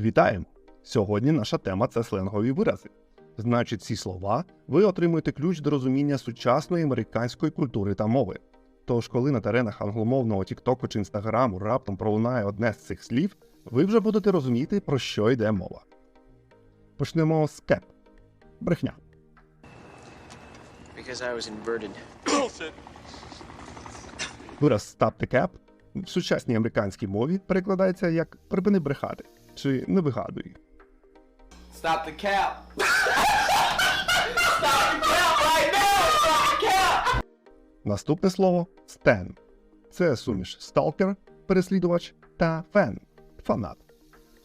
Вітаємо! Сьогодні наша тема це сленгові вирази. Значить, ці слова ви отримуєте ключ до розуміння сучасної американської культури та мови. Тож, коли на теренах англомовного Тіктоку чи Інстаграму раптом пролунає одне з цих слів, ви вже будете розуміти, про що йде мова. Почнемо з кеп. Брехня. I was inverted. Вираз stop the cap в сучасній американській мові перекладається як припини брехати чи не вигадуй. Stop the cap. Stop the cap right now. Stop the cap. Наступне слово стен. Це суміш сталкер, переслідувач та фен фанат.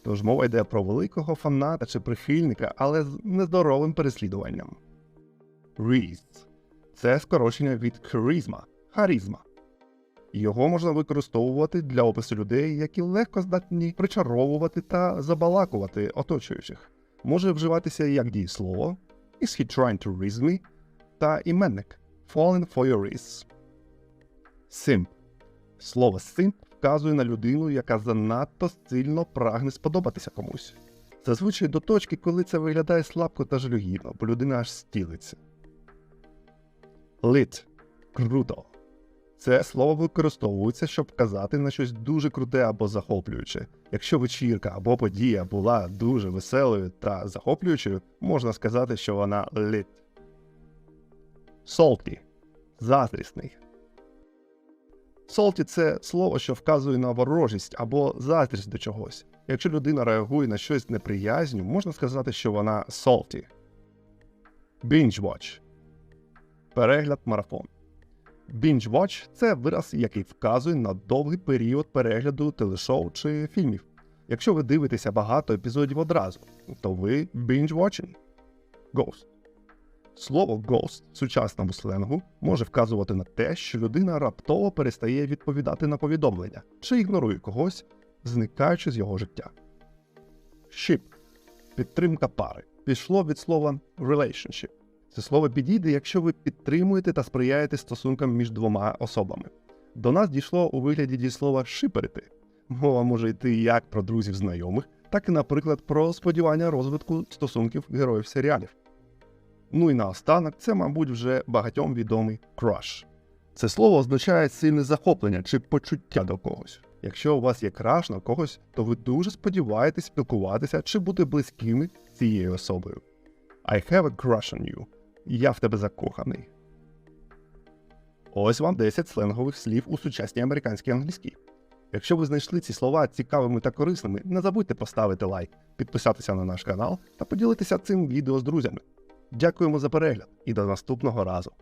Тож мова йде про великого фаната чи прихильника, але з нездоровим переслідуванням. Reese – це скорочення від charisma – харізма. Його можна використовувати для опису людей, які легко здатні причаровувати та забалакувати оточуючих. Може вживатися як дієслово «Is he trying to reason me?» та іменник Falling for your wrists. Симп. Слово симп вказує на людину, яка занадто сильно прагне сподобатися комусь. Зазвичай до точки, коли це виглядає слабко та жалюгідно, бо людина аж стілиться. Лит. Круто. Це слово використовується, щоб вказати на щось дуже круте або захоплююче. Якщо вечірка або подія була дуже веселою та захоплюючою, можна сказати, що вона lit. Salty – заздрісний. Salty – це слово, що вказує на ворожість або заздрість до чогось. Якщо людина реагує на щось неприязню, можна сказати, що вона salty. Binge watch – перегляд марафон. Binge watch – це вираз, який вказує на довгий період перегляду телешоу чи фільмів. Якщо ви дивитеся багато епізодів одразу, то ви binge watching. Ghost. Слово ghost в сучасному сленгу може вказувати на те, що людина раптово перестає відповідати на повідомлення чи ігнорує когось, зникаючи з його життя. Ship – підтримка пари. Пішло від слова relationship. Це слово підійде, якщо ви підтримуєте та сприяєте стосункам між двома особами. До нас дійшло у вигляді дієслова шиперити. Мова може йти як про друзів знайомих, так і, наприклад, про сподівання розвитку стосунків героїв серіалів. Ну і наостанок, це, мабуть, вже багатьом відомий crush. Це слово означає сильне захоплення чи почуття до когось. Якщо у вас є краш на когось, то ви дуже сподіваєтесь спілкуватися чи бути близькими з цією особою. I have a crush on you. Я в тебе закоханий. Ось вам 10 сленгових слів у сучасній американській англійській. Якщо ви знайшли ці слова цікавими та корисними, не забудьте поставити лайк, підписатися на наш канал та поділитися цим відео з друзями. Дякуємо за перегляд і до наступного разу.